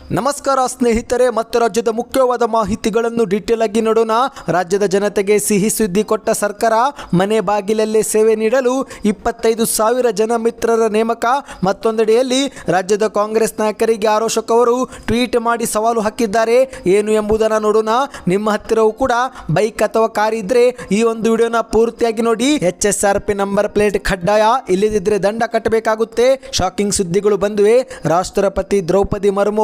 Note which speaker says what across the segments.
Speaker 1: ನಮಸ್ಕಾರ ಸ್ನೇಹಿತರೆ, ಮತ್ತೆ ರಾಜ್ಯದ ಮುಖ್ಯವಾದ ಮಾಹಿತಿಗಳನ್ನು ಡೀಟೇಲ್ ಆಗಿ ನೋಡೋಣ. ರಾಜ್ಯದ ಜನತೆಗೆ ಸಿಹಿ ಸುದ್ದಿ ಕೊಟ್ಟ ಸರ್ಕಾರ, ಮನೆ ಬಾಗಿಲಲ್ಲೇ ಸೇವೆ ನೀಡಲು ಇಪ್ಪತ್ತೈದು ಸಾವಿರ ಜನ ಮಿತ್ರರ ನೇಮಕ. ಮತ್ತೊಂದೆಡೆಯಲ್ಲಿ ರಾಜ್ಯದ ಕಾಂಗ್ರೆಸ್ ನಾಯಕರಿಗೆ ಆರೋಶಕ್ ಅವರು ಟ್ವೀಟ್ ಮಾಡಿ ಸವಾಲು ಹಾಕಿದ್ದಾರೆ. ಏನು ಎಂಬುದನ್ನು ನೋಡೋಣ. ನಿಮ್ಮ ಹತ್ತಿರವೂ ಕೂಡ ಬೈಕ್ ಅಥವಾ ಕಾರ್ ಇದ್ರೆ ಈ ಒಂದು ವಿಡಿಯೋನ ಪೂರ್ತಿಯಾಗಿ ನೋಡಿ. H S R P number plate ಕಡ್ಡಾಯ. ಇಲ್ಲದಿದ್ದರೆ ದಂಡ ಕಟ್ಟಬೇಕಾಗುತ್ತೆ. ಶಾಕಿಂಗ್ ಸುದ್ದಿಗಳು ಬಂದುವೆ. ರಾಷ್ಟ್ರಪತಿ ದ್ರೌಪದಿ ಮರ್ಮು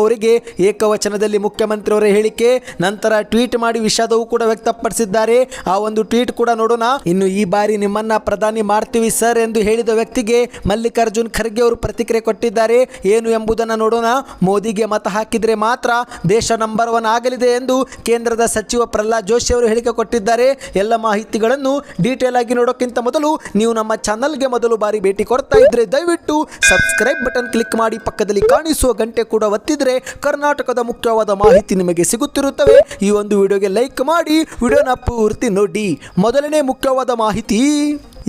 Speaker 1: ಏಕವಚನದಲ್ಲಿ ಮುಖ್ಯಮಂತ್ರಿಯವರ ಹೇಳಿಕೆ, ನಂತರ ಟ್ವೀಟ್ ಮಾಡಿ ವಿಷಾದವೂ ಕೂಡ ವ್ಯಕ್ತಪಡಿಸಿದ್ದಾರೆ. ಆ ಒಂದು ಟ್ವೀಟ್ ಕೂಡ ನೋಡೋಣ. ಇನ್ನು ಈ ಬಾರಿ ನಿಮ್ಮನ್ನ ಪ್ರಧಾನಿ ಮಾಡ್ತೀವಿ ಸರ್ ಎಂದು ಹೇಳಿದ ವ್ಯಕ್ತಿಗೆ ಮಲ್ಲಿಕಾರ್ಜುನ್ ಖರ್ಗೆ ಅವರು ಪ್ರತಿಕ್ರಿಯೆ ಕೊಟ್ಟಿದ್ದಾರೆ. ಏನು ಎಂಬುದನ್ನು ನೋಡೋಣ. ಮೋದಿಗೆ ಮತ ಹಾಕಿದರೆ ಮಾತ್ರ ದೇಶ ನಂಬರ್ ಒನ್ ಆಗಲಿದೆ ಎಂದು ಕೇಂದ್ರದ ಸಚಿವ ಪ್ರಹ್ಲಾದ್ ಜೋಶಿ ಅವರು ಹೇಳಿಕೆ ಕೊಟ್ಟಿದ್ದಾರೆ. ಎಲ್ಲ ಮಾಹಿತಿಗಳನ್ನು ಡೀಟೇಲ್ ಆಗಿ ನೋಡೋಕ್ಕಿಂತ ಮೊದಲು ನೀವು ನಮ್ಮ ಚಾನಲ್ಗೆ ಮೊದಲು ಬಾರಿ ಭೇಟಿ ಕೊಡ್ತಾ ಇದ್ರೆ ದಯವಿಟ್ಟು ಸಬ್ಸ್ಕ್ರೈಬ್ ಬಟನ್ ಕ್ಲಿಕ್ ಮಾಡಿ. ಪಕ್ಕದಲ್ಲಿ ಕಾಣಿಸುವ ಗಂಟೆ ಕೂಡ ಒತ್ತಿದ್ರೆ ಕರ್ನಾಟಕದ ಮುಖ್ಯವಾದ ಮಾಹಿತಿ ನಿಮಗೆ ಸಿಗುತ್ತಿರುತ್ತವೆ. ಈ ಒಂದು ವಿಡಿಯೋಗೆ ಲೈಕ್ ಮಾಡಿ, ವಿಡಿಯೋನ ಪೂರ್ತಿ ನೋಡಿ. ಮೊದಲನೇ ಮುಖ್ಯವಾದ ಮಾಹಿತಿ.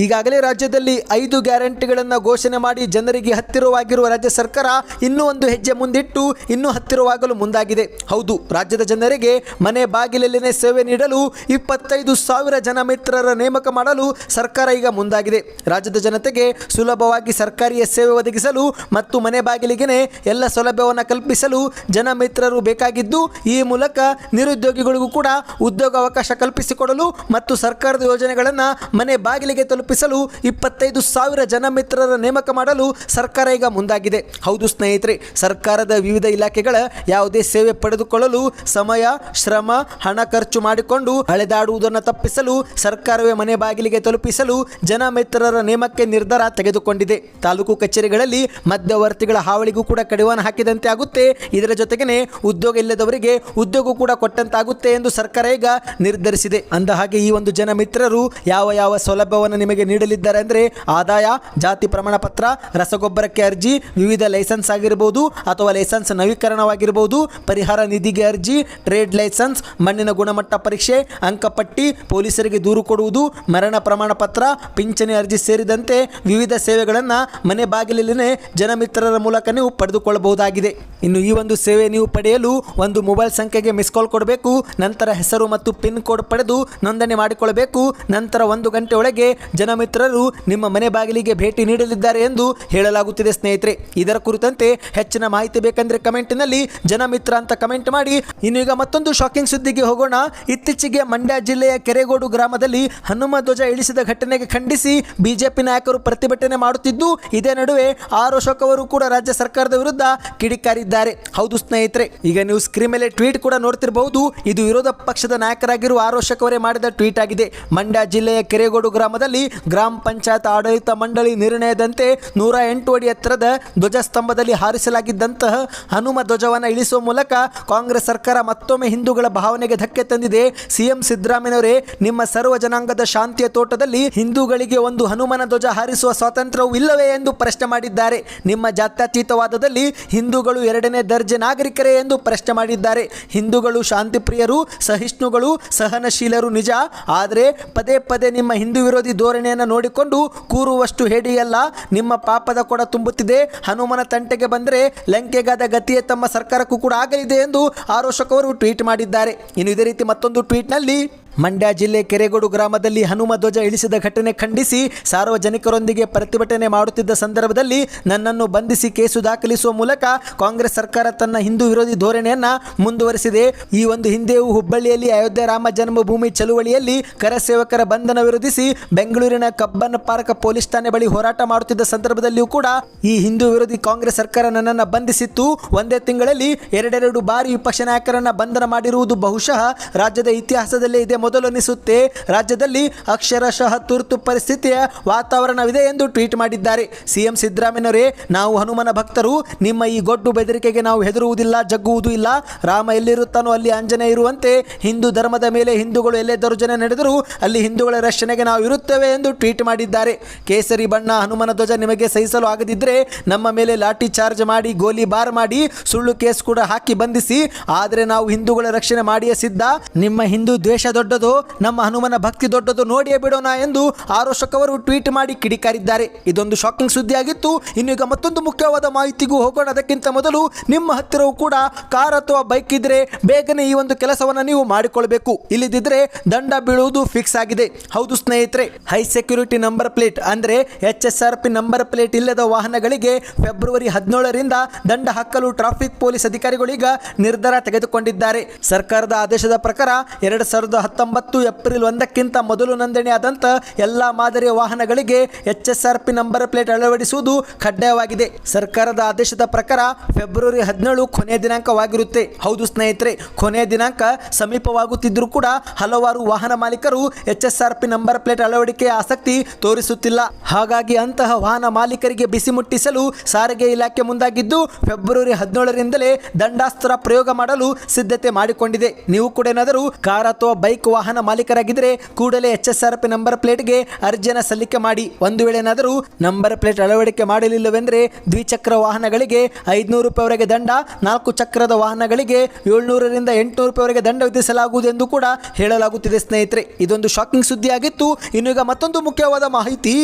Speaker 1: ಈಗಾಗಲೇ ರಾಜ್ಯದಲ್ಲಿ ಐದು ಗ್ಯಾರಂಟಿಗಳನ್ನು ಘೋಷಣೆ ಮಾಡಿ ಜನರಿಗೆ ಹತ್ತಿರವಾಗಿರುವ ರಾಜ್ಯ ಸರ್ಕಾರ ಇನ್ನೂ ಒಂದು ಹೆಜ್ಜೆ ಮುಂದಿಟ್ಟು ಇನ್ನೂ ಹತ್ತಿರವಾಗಲು ಮುಂದಾಗಿದೆ. ಹೌದು, ರಾಜ್ಯದ ಜನರಿಗೆ ಮನೆ ಬಾಗಿಲಲ್ಲಿನೇ ಸೇವೆ ನೀಡಲು ಇಪ್ಪತ್ತೈದು ಸಾವಿರ ಜನ ಮಿತ್ರರ ನೇಮಕ ಮಾಡಲು ಸರ್ಕಾರ ಈಗ ಮುಂದಾಗಿದೆ. ರಾಜ್ಯದ ಜನತೆಗೆ ಸುಲಭವಾಗಿ ಸರ್ಕಾರಿಯ ಸೇವೆ ಒದಗಿಸಲು ಮತ್ತು ಮನೆ ಬಾಗಿಲಿಗೆನೆ ಎಲ್ಲ ಸೌಲಭ್ಯವನ್ನು ಕಲ್ಪಿಸಲು ಜನ ಮಿತ್ರರು ಬೇಕಾಗಿದ್ದು, ಈ ಮೂಲಕ ನಿರುದ್ಯೋಗಿಗಳಿಗೂ ಕೂಡ ಉದ್ಯೋಗ ಅವಕಾಶ ಕಲ್ಪಿಸಿಕೊಡಲು ಮತ್ತು ಸರ್ಕಾರದ ಯೋಜನೆಗಳನ್ನು ಮನೆ ಬಾಗಿಲಿಗೆ ತಲುಪಿಸಲು ಇಪ್ಪತ್ತೈದು ಸಾವಿರ ಜನ ಮಿತ್ರರ ನೇಮಕ ಮಾಡಲು ಸರ್ಕಾರ ಈಗ ಮುಂದಾಗಿದೆ. ಹೌದು ಸ್ನೇಹಿತರೆ, ಸರ್ಕಾರದ ವಿವಿಧ ಇಲಾಖೆಗಳ ಯಾವುದೇ ಸೇವೆ ಪಡೆದುಕೊಳ್ಳಲು ಸಮಯ, ಶ್ರಮ, ಹಣ ಖರ್ಚು ಮಾಡಿಕೊಂಡು ಅಳೆದಾಡುವುದನ್ನು ತಪ್ಪಿಸಲು ಸರ್ಕಾರವೇ ಮನೆ ಬಾಗಿಲಿಗೆ ತಲುಪಿಸಲು ಜನ ಮಿತ್ರರ ನೇಮಕ್ಕೆ ನಿರ್ಧಾರ ತೆಗೆದುಕೊಂಡಿದೆ. ತಾಲೂಕು ಕಚೇರಿಗಳಲ್ಲಿ ಮಧ್ಯವರ್ತಿಗಳ ಹಾವಳಿಗೂ ಕೂಡ ಕಡಿವಾಣ ಹಾಕಿದಂತೆ ಆಗುತ್ತೆ. ಇದರ ಜೊತೆಗೇನೆ ಉದ್ಯೋಗ ಇಲ್ಲದವರಿಗೆ ಉದ್ಯೋಗ ಕೂಡ ಕೊಟ್ಟಂತಾಗುತ್ತೆ ಎಂದು ಸರ್ಕಾರ ಈಗ ನಿರ್ಧರಿಸಿದೆ. ಅಂದ ಹಾಗೆ ಈ ಒಂದು ಜನ ಮಿತ್ರರು ಯಾವ ಯಾವ ಸೌಲಭ್ಯವನ್ನು ನಿಮಗೆ ನೀಡಲಿದ್ದಾರೆ ಅಂದರೆ ಆದಾಯ, ಜಾತಿ ಪ್ರಮಾಣ ಪತ್ರ, ರಸಗೊಬ್ಬರಕ್ಕೆ ಅರ್ಜಿ, ವಿವಿಧ ಲೈಸೆನ್ಸ್ ಆಗಿರಬಹುದು ಅಥವಾ ಲೈಸೆನ್ಸ್ ನವೀಕರಣವಾಗಿರಬಹುದು ಪರಿಹಾರ ನಿಧಿಗೆ ಅರ್ಜಿ, ಟ್ರೇಡ್ ಲೈಸೆನ್ಸ್, ಮಣ್ಣಿನ ಗುಣಮಟ್ಟ ಪರೀಕ್ಷೆ, ಅಂಕಪಟ್ಟಿ, ಪೊಲೀಸರಿಗೆ ದೂರು ಕೊಡುವುದು, ಮರಣ ಪ್ರಮಾಣ ಪತ್ರ, ಪಿಂಚಣಿ ಅರ್ಜಿ ಸೇರಿದಂತೆ ವಿವಿಧ ಸೇವೆಗಳನ್ನು ಮನೆ ಬಾಗಿಲಲ್ಲಿನೇ ಜನಮಿತ್ರರ ಮೂಲಕ ನೀವು ಪಡೆದುಕೊಳ್ಳಬಹುದಾಗಿದೆ. ಇನ್ನು ಈ ಒಂದು ಸೇವೆ ನೀವು ಪಡೆಯಲು ಒಂದು ಮೊಬೈಲ್ ಸಂಖ್ಯೆಗೆ ಮಿಸ್ ಕಾಲ್ ಕೊಡಬೇಕು, ನಂತರ ಹೆಸರು ಮತ್ತು ಪಿನ್ ಕೋಡ್ ಪಡೆದು ನೋಂದಣಿ ಮಾಡಿಕೊಳ್ಳಬೇಕು, ನಂತರ ಒಂದು ಗಂಟೆ ಒಳಗೆ ಜನಮಿತ್ರರು ನಿಮ್ಮ ಮನೆ ಬಾಗಿಲಿಗೆ ಭೇಟಿ ನೀಡಲಿದ್ದಾರೆ ಎಂದು ಹೇಳಲಾಗುತ್ತಿದೆ, ಸ್ನೇಹಿತರೆ. ಇದರ ಕುರಿತಂತೆ ಹೆಚ್ಚಿನ ಮಾಹಿತಿ ಬೇಕಂದ್ರೆ ಕಮೆಂಟ್ನಲ್ಲಿ ಜನಮಿತ್ರ ಅಂತ ಕಮೆಂಟ್ ಮಾಡಿ. ಇನ್ನು ಈಗ ಮತ್ತೊಂದು ಶಾಕಿಂಗ್ ಸುದ್ದಿಗೆ ಹೋಗೋಣ. ಇತ್ತೀಚೆಗೆ ಮಂಡ್ಯ ಜಿಲ್ಲೆಯ ಕೆರೆಗೋಡು ಗ್ರಾಮದಲ್ಲಿ ಹನುಮ ಧ್ವಜ ಇಳಿಸಿದ ಘಟನೆಗೆ ಖಂಡಿಸಿ ಬಿಜೆಪಿ ನಾಯಕರು ಪ್ರತಿಭಟನೆ ಮಾಡುತ್ತಿದ್ದು, ಇದೇ ನಡುವೆ ಆರ್ ಅಶೋಕ್ ಅವರು ಕೂಡ ರಾಜ್ಯ ಸರ್ಕಾರದ ವಿರುದ್ಧ ಕಿಡಿಕಾರಿದ್ದಾರೆ. ಹೌದು, ಸ್ನೇಹಿತರೆ, ಈಗ ನೀವು ಸ್ಕ್ರೀನ್ ಮೇಲೆ ಟ್ವೀಟ್ ಕೂಡ ನೋಡ್ತಿರಬಹುದು. ಇದು ವಿರೋಧ ಪಕ್ಷದ ನಾಯಕರಾಗಿರುವ ಆರ್ ಅವರೇ ಮಾಡಿದ ಟ್ವೀಟ್ ಆಗಿದೆ. ಮಂಡ್ಯ ಜಿಲ್ಲೆಯ ಕೆರೆಗೋಡು ಗ್ರಾಮದಲ್ಲಿ ಗ್ರಾಮ ಪಂಚಾಯತ್ ಆಡಳಿತ ಮಂಡಳಿ ನಿರ್ಣಯದಂತೆ ನೂರ ಎಂಟು ಅಡಿ ಎತ್ತರದ ಧ್ವಜಸ್ತಂಭದಲ್ಲಿ ಹಾರಿಸಲಾಗಿದ್ದಂತಹ ಹನುಮ ಧ್ವಜವನ್ನು ಇಳಿಸುವ ಮೂಲಕ ಕಾಂಗ್ರೆಸ್ ಸರ್ಕಾರ ಮತ್ತೊಮ್ಮೆ ಹಿಂದೂಗಳ ಭಾವನೆಗೆ ಧಕ್ಕೆ ತಂದಿದೆ. ಸಿಎಂ ಸಿದ್ದರಾಮಯ್ಯವರೇ ನಿಮ್ಮ ಸರ್ವ ಜನಾಂಗದ ಶಾಂತಿಯ ತೋಟದಲ್ಲಿ ಹಿಂದೂಗಳಿಗೆ ಒಂದು ಹನುಮನ ಧ್ವಜ ಹಾರಿಸುವ ಸ್ವಾತಂತ್ರ್ಯವೂ ಇಲ್ಲವೇ ಎಂದು ಪ್ರಶ್ನೆ ಮಾಡಿದ್ದಾರೆ. ನಿಮ್ಮ ಜಾತ್ಯತೀತವಾದದಲ್ಲಿ ಹಿಂದೂಗಳು ಎರಡನೇ ದರ್ಜೆ ನಾಗರಿಕರೇ ಎಂದು ಪ್ರಶ್ನೆ ಮಾಡಿದ್ದಾರೆ. ಹಿಂದೂಗಳು ಶಾಂತಿ ಪ್ರಿಯರು ಸಹಿಷ್ಣುಗಳು, ಸಹನಶೀಲರು ನಿಜ. ಆದರೆ ಪದೇ ಪದೇ ನಿಮ್ಮ ಹಿಂದೂ ವಿರೋಧಿ ಧೋರಣೆಯನ್ನು ನೋಡಿಕೊಂಡು ಕೂರುವಷ್ಟು ಹೇಡಿಯಲ್ಲ, ನಿಮ್ಮ ಪಾಪದ ಕೊಡ ತುಂಬುತ್ತಿದೆ. ಹನುಮನ ತಂಟೆಗೆ ಬಂದರೆ ಲಂಕೆಗಾದ ಗತಿಯೇ ತಮ್ಮ ಸರ್ಕಾರಕ್ಕೂ ಕೂಡ ಆಗಲಿದೆ ಎಂದು ಆರೋಶಕ್ ಅವರು ಟ್ವೀಟ್ ಮಾಡಿದ್ದಾರೆ. ಇನ್ನು ಇದೇ ರೀತಿ ಮತ್ತೊಂದು ಟ್ವೀಟ್ನಲ್ಲಿ ಮಂಡ್ಯ ಜಿಲ್ಲೆ ಕೆರೆಗೋಡು ಗ್ರಾಮದಲ್ಲಿ ಹನುಮ ಧ್ವಜ ಇಳಿಸಿದ ಘಟನೆ ಖಂಡಿಸಿ ಸಾರ್ವಜನಿಕರೊಂದಿಗೆ ಪ್ರತಿಭಟನೆ ಮಾಡುತ್ತಿದ್ದ ಸಂದರ್ಭದಲ್ಲಿ ನನ್ನನ್ನು ಬಂಧಿಸಿ ಕೇಸು ದಾಖಲಿಸುವ ಮೂಲಕ ಕಾಂಗ್ರೆಸ್ ಸರ್ಕಾರ ತನ್ನ ಹಿಂದೂ ವಿರೋಧಿ ಧೋರಣೆಯನ್ನು ಮುಂದುವರೆಸಿದೆ. ಈ ಒಂದು ಹಿಂದೆಯೂ ಹುಬ್ಬಳ್ಳಿಯಲ್ಲಿ ಅಯೋಧ್ಯೆ ರಾಮ ಜನ್ಮಭೂಮಿ ಚಳುವಳಿಯಲ್ಲಿ ಕರಸೇವಕರ ಬಂಧನ ವಿರೋಧಿಸಿ ಬೆಂಗಳೂರಿನ ಕಬ್ಬನ್ ಪಾರ್ಕ್ ಪೊಲೀಸ್ ಠಾಣೆ ಬಳಿ ಹೋರಾಟ ಮಾಡುತ್ತಿದ್ದ ಸಂದರ್ಭದಲ್ಲಿಯೂ ಕೂಡ ಈ ಹಿಂದೂ ವಿರೋಧಿ ಕಾಂಗ್ರೆಸ್ ಸರ್ಕಾರ ನನ್ನನ್ನು ಬಂಧಿಸಿತ್ತು. ಒಂದೇ ತಿಂಗಳಲ್ಲಿ ಎರಡೆರಡು ಬಾರಿ ವಿಪಕ್ಷ ನಾಯಕರನ್ನ ಬಂಧನ ಮಾಡಿರುವುದು ಬಹುಶಃ ರಾಜ್ಯದ ಇತಿಹಾಸದಲ್ಲೇ ಇದೆ. ಮೊದಲು ಅನಿಸುತ್ತೆ ರಾಜ್ಯದಲ್ಲಿ ಅಕ್ಷರಶಃ ತುರ್ತು ಪರಿಸ್ಥಿತಿಯ ವಾತಾವರಣವಿದೆ ಎಂದು ಟ್ವೀಟ್ ಮಾಡಿದ್ದಾರೆ. ಸಿಎಂ ಸಿದ್ದರಾಮಯ್ಯನವರೇ, ನಾವು ಹನುಮನ ಭಕ್ತರು, ನಿಮ್ಮ ಈ ಗೊಡ್ಡು ಬೆದರಿಕೆಗೆ ನಾವು ಹೆದರುವುದಿಲ್ಲ, ಜಗ್ಗುವುದೂ ಇಲ್ಲ. ರಾಮ ಎಲ್ಲಿರುತ್ತಾನೋ ಅಲ್ಲಿ ಆಂಜನೇಯ ಇರುವಂತೆ ಹಿಂದೂ ಧರ್ಮದ ಮೇಲೆ ಹಿಂದೂಗಳು ಎಲ್ಲೇ ದೌರ್ಜನ್ಯ ನಡೆದರೂ ಅಲ್ಲಿ ಹಿಂದೂಗಳ ರಕ್ಷಣೆಗೆ ನಾವು ಇರುತ್ತೇವೆ ಎಂದು ಟ್ವೀಟ್ ಮಾಡಿದ್ದಾರೆ. ಕೇಸರಿ ಬಣ್ಣ ಹನುಮನ ಧ್ವಜ ನಿಮಗೆ ಸಹಿಸಲು ಆಗದಿದ್ದರೆ ನಮ್ಮ ಮೇಲೆ ಲಾಠಿ ಚಾರ್ಜ್ ಮಾಡಿ, ಗೋಲಿ ಬಾರ್ ಮಾಡಿ, ಸುಳ್ಳು ಕೇಸ್ ಕೂಡ ಹಾಕಿ ಬಂಧಿಸಿ, ಆದರೆ ನಾವು ಹಿಂದೂಗಳ ರಕ್ಷಣೆ ಮಾಡಿಯೇ ಸಿದ್ಧ. ನಿಮ್ಮ ಹಿಂದೂ ದ್ವೇಷ ದೊಡ್ಡದು ದೊಡ್ಡದು, ನಮ್ಮ ಹನುಮನ ಭಕ್ತಿ ದೊಡ್ಡದು ನೋಡಿಯೇ ಬಿಡೋಣ ಎಂದು ಆರೋಶಕ್ ಅವರು ಟ್ವೀಟ್ ಮಾಡಿ ಕಿಡಿಕಾರಿದ್ದಾರೆ. ಇದೊಂದು ಶಾಕಿಂಗ್ ಸುದ್ದಿಯಾಗಿತ್ತು. ಇನ್ನು ಈಗ ಮತ್ತೊಂದು ಮುಖ್ಯವಾದ ಮಾಹಿತಿಗೂ ಹೋಗೋಣ. ಅದಕ್ಕಿಂತ ಮೊದಲು ನಿಮ್ಮ ಹತ್ತಿರವೂ ಕೂಡ ಕಾರ್ ಅಥವಾ ಬೈಕ್ ಇದ್ರೆ ಬೇಗನೆ ಈ ಒಂದು ಕೆಲಸವನ್ನ ನೀವು ಮಾಡಿಕೊಳ್ಬೇಕು. ಇಲ್ಲದಿದ್ರೆ ದಂಡ ಬೀಳುವುದು ಫಿಕ್ಸ್ ಆಗಿದೆ. ಹೌದು ಸ್ನೇಹಿತರೆ ಹೈ ಸೆಕ್ಯೂರಿಟಿ ನಂಬರ್ ಪ್ಲೇಟ್ ಅಂದ್ರೆ H S R P number plate ಇಲ್ಲದ ವಾಹನಗಳಿಗೆ ಫೆಬ್ರವರಿ ಹದಿನೇಳರಿಂದ ದಂಡ ಹಾಕಲು ಟ್ರಾಫಿಕ್ ಪೊಲೀಸ್ ಅಧಿಕಾರಿಗಳೀಗ ನಿರ್ಧಾರ ತೆಗೆದುಕೊಂಡಿದ್ದಾರೆ. ಸರ್ಕಾರದ ಆದೇಶದ ಪ್ರಕಾರ ಎರಡ್ ಸಾವಿರದ ಹತ್ತೊಂಬತ್ತು ಏಪ್ರಿಲ್ ಒಂದಕ್ಕಿಂತ ಮೊದಲು ನೋಂದಣಿಯಾದಂಥ ಎಲ್ಲ ಮಾದರಿಯ ವಾಹನಗಳಿಗೆ H S R P number plate ಅಳವಡಿಸುವುದು ಕಡ್ಡಾಯವಾಗಿದೆ. ಸರ್ಕಾರದ ಆದೇಶದ ಪ್ರಕಾರ ಫೆಬ್ರವರಿ ಹದಿನೇಳು ಕೊನೆಯ ದಿನಾಂಕವಾಗಿರುತ್ತೆ. ಹೌದು ಸ್ನೇಹಿತರೆ, ಕೊನೆಯ ದಿನಾಂಕ ಸಮೀಪವಾಗುತ್ತಿದ್ದರೂ ಕೂಡ ಹಲವಾರು ವಾಹನ ಮಾಲೀಕರು H S R P number plate ಅಳವಡಿಕೆ ಆಸಕ್ತಿ ತೋರಿಸುತ್ತಿಲ್ಲ. ಹಾಗಾಗಿ ಅಂತಹ ವಾಹನ ಮಾಲೀಕರಿಗೆ ಬಿಸಿ ಮುಟ್ಟಿಸಲು ಸಾರಿಗೆ ಇಲಾಖೆ ಮುಂದಾಗಿದ್ದು ಫೆಬ್ರವರಿ ಹದಿನೇಳರಿಂದಲೇ ದಂಡಾಸ್ತ್ರ ಪ್ರಯೋಗ ಮಾಡಲು ಸಿದ್ಧತೆ ಮಾಡಿಕೊಂಡಿದೆ. ನೀವು ಕೂಡ ಏನಾದರೂ ಕಾರ್ ಅಥವಾ ಬೈಕ್ ವಾಹನ ಮಾಲೀಕರಾಗಿದ್ದರೆ ಕೂಡಲೇ H S R P number ಪ್ಲೇಟ್ಗೆ ಅರ್ಜಿಯನ್ನು ಸಲ್ಲಿಕೆ ಮಾಡಿ. ಒಂದು ವೇಳೆ ಏನಾದರೂ ನಂಬರ್ ಪ್ಲೇಟ್ ಅಳವಡಿಕೆ ಮಾಡಲಿಲ್ಲವೆಂದರೆ ದ್ವಿಚಕ್ರ ವಾಹನಗಳಿಗೆ ಐದುನೂರು ರೂಪಾಯಿವರೆಗೆ ದಂಡ, ನಾಲ್ಕು ಚಕ್ರದ ವಾಹನಗಳಿಗೆ ಏಳ್ನೂರರಿಂದ ಎಂಟುನೂರು ರೂಪಾಯಿವರೆಗೆ ದಂಡ ವಿಧಿಸಲಾಗುವುದು ಎಂದು ಕೂಡ ಹೇಳಲಾಗುತ್ತಿದೆ ಸ್ನೇಹಿತರೆ. ಇದೊಂದು ಶಾಕಿಂಗ್ ಸುದ್ದಿಯಾಗಿತ್ತು. ಇನ್ನು ಈಗ ಮತ್ತೊಂದು ಮುಖ್ಯವಾದ ಮಾಹಿತಿ.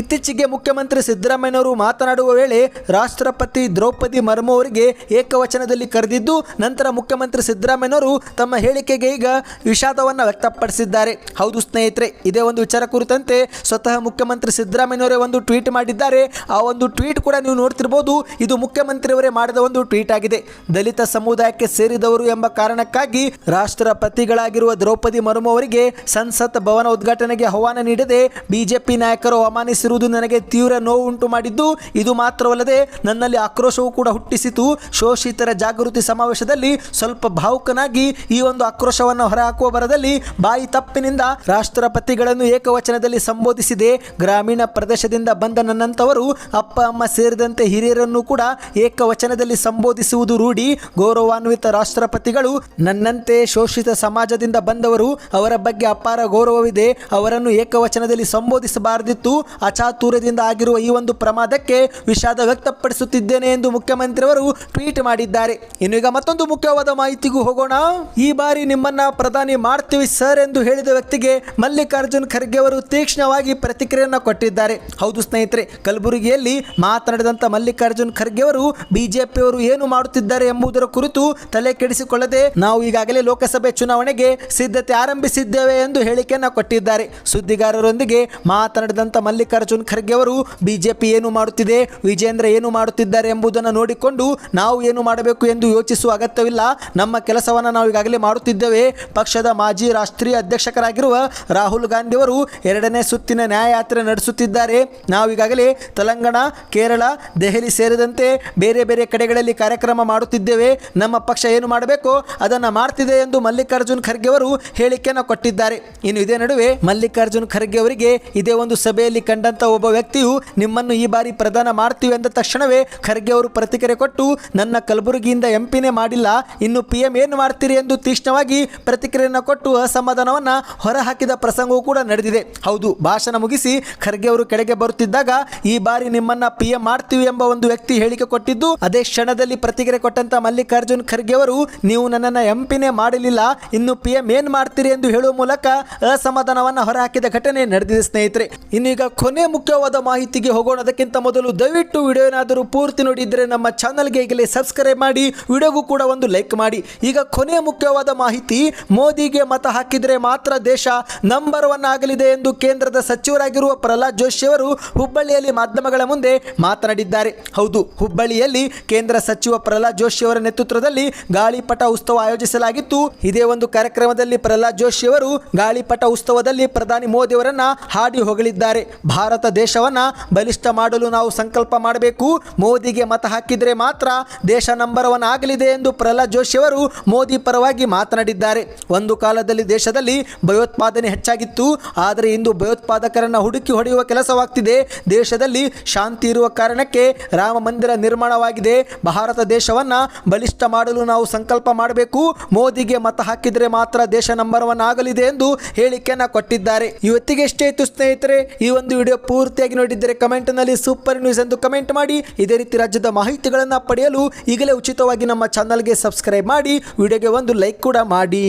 Speaker 1: ಇತ್ತೀಚೆಗೆ ಮುಖ್ಯಮಂತ್ರಿ ಸಿದ್ದರಾಮಯ್ಯನವರು ಮಾತನಾಡುವ ವೇಳೆ ರಾಷ್ಟ್ರಪತಿ ದ್ರೌಪದಿ ಮರ್ಮು ಅವರಿಗೆ ಏಕವಚನದಲ್ಲಿ ಕರೆದಿದ್ದು, ನಂತರ ಮುಖ್ಯಮಂತ್ರಿ ಸಿದ್ದರಾಮಯ್ಯನವರು ತಮ್ಮ ಹೇಳಿಕೆಗೆ ಈಗ ವಿಷಾದವನ್ನು ವ್ಯಕ್ತಪಡಿಸಿದ್ದಾರೆ. ಹೌದು ಸ್ನೇಹಿತರೆ, ಇದೇ ಒಂದು ವಿಚಾರ ಕುರಿತಂತೆ ಸ್ವತಃ ಮುಖ್ಯಮಂತ್ರಿ ಸಿದ್ದರಾಮಯ್ಯವರೇ ಒಂದು ಟ್ವೀಟ್ ಮಾಡಿದ್ದಾರೆ. ಆ ಒಂದು ಟ್ವೀಟ್ ಕೂಡ ನೀವು ನೋಡ್ತಿರ್ಬೋದು. ಇದು ಮುಖ್ಯಮಂತ್ರಿಯವರೇ ಮಾಡಿದ ಒಂದು ಟ್ವೀಟ್ ಆಗಿದೆ. ದಲಿತ ಸಮುದಾಯಕ್ಕೆ ಸೇರಿದವರು ಎಂಬ ಕಾರಣಕ್ಕಾಗಿ ರಾಷ್ಟ್ರಪತಿಗಳಾಗಿರುವ ದ್ರೌಪದಿ ಮರ್ಮು ಅವರಿಗೆ ಸಂಸತ್ ಭವನ ಉದ್ಘಾಟನೆಗೆ ಆಹ್ವಾನ ನೀಡದೆ ಬಿಜೆಪಿ ನಾಯಕರು ಅವಮಾನಿಸಿರುವುದು ನನಗೆ ತೀವ್ರ ನೋವು ಉಂಟು ಮಾಡಿದ್ದು. ಇದು ಮಾತ್ರವಲ್ಲದೆ ನನ್ನಲ್ಲಿ ಆಕ್ರೋಶವೂ ಕೂಡ ಹುಟ್ಟಿಸಿತು. ಶೋಷಿತರ ಜಾಗೃತಿ ಸಮಾವೇಶದಲ್ಲಿ ಸ್ವಲ್ಪ ಭಾವುಕನಾಗಿ ಈ ಒಂದು ಆಕ್ರೋಶವನ್ನು ಹೊರಹಾಕುವ ಬರದಲ್ಲಿ ಬಾಯಿ ತಪ್ಪಿನಿಂದ ರಾಷ್ಟ್ರಪತಿಗಳನ್ನು ಏಕವಚನದಲ್ಲಿ ಸಂಬೋಧಿಸಿದೆ. ಗ್ರಾಮೀಣ ಪ್ರದೇಶದಿಂದ ಬಂದ ನನ್ನಂತವರು ಅಪ್ಪ, ಅಮ್ಮ ಸೇರಿದಂತೆ ಹಿರಿಯರನ್ನು ಕೂಡ ಏಕವಚನದಲ್ಲಿ ಸಂಬೋಧಿಸುವುದು ರೂಢಿ. ಗೌರವಾನ್ವಿತ ರಾಷ್ಟ್ರಪತಿಗಳು ನನ್ನಂತೆ ಶೋಷಿತ ಸಮಾಜದಿಂದ ಬಂದವರು ಅವರ ಬಗ್ಗೆ ಅಪಾರ ಗೌರವವಿದೆ. ಅವರನ್ನು ಏಕವಚನದಲ್ಲಿ ಸಂಬೋಧಿಸಬಾರದಿತ್ತು. ಅಚಾತುರ್ಯದಿಂದ ಆಗಿರುವ ಈ ಒಂದು ಪ್ರಮಾದಕ್ಕೆ ವಿಷಾದ ವ್ಯಕ್ತಪಡಿಸುತ್ತಿದ್ದೇನೆ ಎಂದು ಮುಖ್ಯಮಂತ್ರಿಯವರು ಟ್ವೀಟ್ ಮಾಡಿದ್ದಾರೆ. ಇನ್ನು ಈಗ ಮತ್ತೊಂದು ಮುಖ್ಯವಾದ ಮಾಹಿತಿಗೂ ಹೋಗೋಣ. ಈ ಬಾರಿ ನಿಮ್ಮನ್ನ ಪ್ರಧಾನಿ ಮಾಡ್ತೀವಿ ಸರ್ ಎಂದು ಹೇಳಿದ ವ್ಯಕ್ತಿಗೆ ಮಲ್ಲಿಕಾರ್ಜುನ್ ಖರ್ಗೆ ಅವರು ತೀಕ್ಷ್ಣವಾಗಿ ಪ್ರತಿಕ್ರಿಯೆಯನ್ನು ಕೊಟ್ಟಿದ್ದಾರೆ. ಹೌದು ಸ್ನೇಹಿತರೆ, ಕಲಬುರಗಿಯಲ್ಲಿ ಮಾತನಾಡಿದಂಥ ಮಲ್ಲಿಕಾರ್ಜುನ್ ಖರ್ಗೆ ಅವರು ಬಿಜೆಪಿಯವರು ಏನು ಮಾಡುತ್ತಿದ್ದಾರೆ ಎಂಬುದರ ಕುರಿತು ತಲೆ ಕೆಡಿಸಿಕೊಳ್ಳದೆ ನಾವು ಈಗಾಗಲೇ ಲೋಕಸಭೆ ಚುನಾವಣೆಗೆ ಸಿದ್ಧತೆ ಆರಂಭಿಸಿದ್ದೇವೆ ಎಂದು ಹೇಳಿಕೆಯನ್ನು ಕೊಟ್ಟಿದ್ದಾರೆ. ಸುದ್ದಿಗಾರರೊಂದಿಗೆ ಮಾತನಾಡಿದಂಥ ಮಲ್ಲಿಕಾರ್ಜುನ್ ಖರ್ಗೆ ಅವರು, ಬಿಜೆಪಿ ಏನು ಮಾಡುತ್ತಿದೆ, ವಿಜೇಂದ್ರ ಏನು ಮಾಡುತ್ತಿದ್ದಾರೆ ಎಂಬುದನ್ನು ನೋಡಿಕೊಂಡು ನಾವು ಏನು ಮಾಡಬೇಕು ಎಂದು ಯೋಚಿಸುವ ಅಗತ್ಯವಿಲ್ಲ. ನಮ್ಮ ಕೆಲಸವನ್ನು ನಾವು ಈಗಾಗಲೇ ಮಾಡುತ್ತಿದ್ದೇವೆ. ಪಕ್ಷದ ಮಾಜಿ ರಾಷ್ಟ್ರೀಯ ಅಧ್ಯಕ್ಷಕರಾಗಿರುವ ರಾಹುಲ್ ಗಾಂಧಿ ಅವರು ಎರಡನೇ ಸುತ್ತಿನ ನ್ಯಾಯಯಾತ್ರೆ ನಡೆಸುತ್ತಿದ್ದಾರೆ. ನಾವು ಈಗಾಗಲೇ ತೆಲಂಗಾಣ, ಕೇರಳ, ದೆಹಲಿ ಸೇರಿದಂತೆ ಬೇರೆ ಬೇರೆ ಕಡೆಗಳಲ್ಲಿ ಕಾರ್ಯಕ್ರಮ ಮಾಡುತ್ತಿದ್ದೇವೆ. ನಮ್ಮ ಪಕ್ಷ ಏನು ಮಾಡಬೇಕು ಅದನ್ನು ಮಾಡ್ತಿದೆ ಎಂದು ಮಲ್ಲಿಕಾರ್ಜುನ್ ಖರ್ಗೆ ಅವರು ಹೇಳಿಕೆಯನ್ನು ಕೊಟ್ಟಿದ್ದಾರೆ. ಇನ್ನು ಇದೇ ನಡುವೆ ಮಲ್ಲಿಕಾರ್ಜುನ್ ಖರ್ಗೆ ಅವರಿಗೆ ಇದೇ ಒಂದು ಸಭೆಯಲ್ಲಿ ಕಂಡಂತ ಒಬ್ಬ ವ್ಯಕ್ತಿಯು ನಿಮ್ಮನ್ನು ಈ ಬಾರಿ ಪ್ರದಾನ ಮಾಡ್ತೀವಿ ಅಂದ ತಕ್ಷಣವೇ ಖರ್ಗೆ ಅವರು ಪ್ರತಿಕ್ರಿಯೆ ಕೊಟ್ಟು, ನನ್ನ ಕಲಬುರಗಿಯಿಂದ ಎಂಪಿನೇ ಮಾಡಿಲ್ಲ, ಇನ್ನು ಪಿ ಎಂ ಏನು ಮಾಡ್ತೀರಿ? ಎಂದು ತೀಕ್ಷ್ಣವಾಗಿ ಪ್ರತಿಕ್ರಿಯೆಯನ್ನು ಕೊಟ್ಟು ಅಸಮಾಧಾನವನ್ನು ಹೊರಹಾಕಿದ ಪ್ರಸಂಗವೂ ಕೂಡ ನಡೆದಿದೆ. ಹೌದು, ಭಾಷಣ ಮುಗಿಸಿ ಖರ್ಗೆ ಅವರು ಕೆಳಗೆ ಬರುತ್ತಿದ್ದಾಗ, ಈ ಬಾರಿ ನಿಮ್ಮನ್ನ ಪಿ ಎಂ ಮಾಡ್ತೀವಿ ಎಂಬ ಒಂದು ವ್ಯಕ್ತಿ ಹೇಳಿಕೆ ಕೊಟ್ಟಿದ್ದು, ಅದೇ ಕ್ಷಣದಲ್ಲಿ ಪ್ರತಿಕ್ರಿಯೆ ಕೊಟ್ಟಂತ ಮಲ್ಲಿಕಾರ್ಜುನ್ ಖರ್ಗೆ ಅವರು, ನೀವು ನನ್ನನ್ನು ಎಂಪಿನೇ ಮಾಡಲಿಲ್ಲ, ಇನ್ನು ಪಿ ಎಂ ಏನ್ ಮಾಡ್ತೀರಿ ಎಂದು ಹೇಳುವ ಮೂಲಕ ಅಸಮಾಧಾನವನ್ನು ಹೊರಹಾಕಿದ ಘಟನೆ ನಡೆದಿದೆ, ಸ್ನೇಹಿತರೆ. ಇನ್ನೀಗ ಕೊನೆ ಮುಖ್ಯವಾದ ಮಾಹಿತಿಗೆ ಹೋಗೋಣ ಅದಕ್ಕಿಂತ ಮೊದಲು ದಯವಿಟ್ಟು ವಿಡಿಯೋ ಏನಾದರೂ ಪೂರ್ತಿ ನೋಡಿದ್ರೆ ನಮ್ಮ ಚಾನಲ್ಗೆ ಈಗಲೇ ಸಬ್ಸ್ಕ್ರೈಬ್ ಮಾಡಿ, ವಿಡಿಯೋಗೂ ಕೂಡ ಒಂದು ಲೈಕ್ ಮಾಡಿ. ಈಗ ಕೊನೆ ಮುಖ್ಯವಾದ ಮಾಹಿತಿ, ಮೋದಿಗೆ ಮತ ಹಾಕಿದರೆ ಮಾತ್ರ ದೇಶ ನಂಬರ್ ಒನ್ ಆಗಲಿದೆ ಎಂದು ಕೇಂದ್ರದ ಸಚಿವರಾಗಿರುವ ಪ್ರಹ್ಲಾದ್ ಜೋಶಿ ಅವರು ಹುಬ್ಬಳ್ಳಿಯಲ್ಲಿ ಮಾಧ್ಯಮಗಳ ಮುಂದೆ ಮಾತನಾಡಿದ್ದಾರೆ. ಹೌದು, ಹುಬ್ಬಳ್ಳಿಯಲ್ಲಿ ಕೇಂದ್ರ ಸಚಿವ ಪ್ರಹ್ಲಾದ್ ಜೋಶಿ ಅವರ ನೇತೃತ್ವದಲ್ಲಿ ಗಾಳಿಪಟ ಉತ್ಸವ ಆಯೋಜಿಸಲಾಗಿತ್ತು. ಇದೇ ಒಂದು ಕಾರ್ಯಕ್ರಮದಲ್ಲಿ ಪ್ರಹ್ಲಾದ್ ಜೋಶಿ ಅವರು ಗಾಳಿಪಟ ಉತ್ಸವದಲ್ಲಿ ಪ್ರಧಾನಿ ಮೋದಿ ಅವರನ್ನ ಹಾಡಿ ಹೊಗಳಿದ್ದಾರೆ. ಭಾರತ ದೇಶವನ್ನ ಬಲಿಷ್ಠ ಮಾಡಲು ನಾವು ಸಂಕಲ್ಪ ಮಾಡಬೇಕು. ಮೋದಿಗೆ ಮತ ಹಾಕಿದರೆ ಮಾತ್ರ ದೇಶ ನಂಬರ್ ಒನ್ ಆಗಲಿದೆ ಎಂದು ಪ್ರಹ್ಲಾದ್ ಜೋಶಿ ಅವರು ಮೋದಿ ಪರವಾಗಿ ಮಾತನಾಡಿದ್ದಾರೆ. ಒಂದು ಕಾಲದಲ್ಲಿ ದೇಶದಲ್ಲಿ ಭಯೋತ್ಪಾದನೆ ಹೆಚ್ಚಾಗಿತ್ತು, ಆದರೆ ಇಂದು ಭಯೋತ್ಪಾದಕರನ್ನು ಹುಡುಕಿ ಹೊಡೆಯುವ ಕೆಲಸವಾಗ್ತಿದೆ. ದೇಶದಲ್ಲಿ ಶಾಂತಿ ಇರುವ ಕಾರಣಕ್ಕೆ ರಾಮ ಮಂದಿರ ನಿರ್ಮಾಣವಾಗಿದೆ. ಭಾರತ ದೇಶವನ್ನು ಬಲಿಷ್ಠ ಮಾಡಲು ನಾವು ಸಂಕಲ್ಪ ಮಾಡಬೇಕು. ಮೋದಿಗೆ ಮತ ಹಾಕಿದರೆ ಮಾತ್ರ ದೇಶ ನಂಬರ್ ಒನ್ ಆಗಲಿದೆ ಎಂದು ಹೇಳಿಕೆಯನ್ನು ಕೊಟ್ಟಿದ್ದಾರೆ. ಇವತ್ತಿಗೆ ಎಷ್ಟೇ ಇತ್ತು ಸ್ನೇಹಿತರೆ, ಈ ಒಂದು ವಿಡಿಯೋ ಪೂರ್ತಿಯಾಗಿ ನೋಡಿದ್ದರೆ ಕಮೆಂಟ್ನಲ್ಲಿ ಸೂಪರ್ ನ್ಯೂಸ್ ಎಂದು ಕಮೆಂಟ್ ಮಾಡಿ. ಇದೇ ರೀತಿ ರಾಜ್ಯದ ಮಾಹಿತಿಗಳನ್ನು ಪಡೆಯಲು ಈಗಲೇ ಉಚಿತವಾಗಿ ನಮ್ಮ ಚಾನಲ್ಗೆ ಸಬ್ಸ್ಕ್ರೈಬ್ ಮಾಡಿ. ವಿಡಿಯೋಗೆ ಒಂದು ಲೈಕ್ ಕೂಡ ಮಾಡಿ.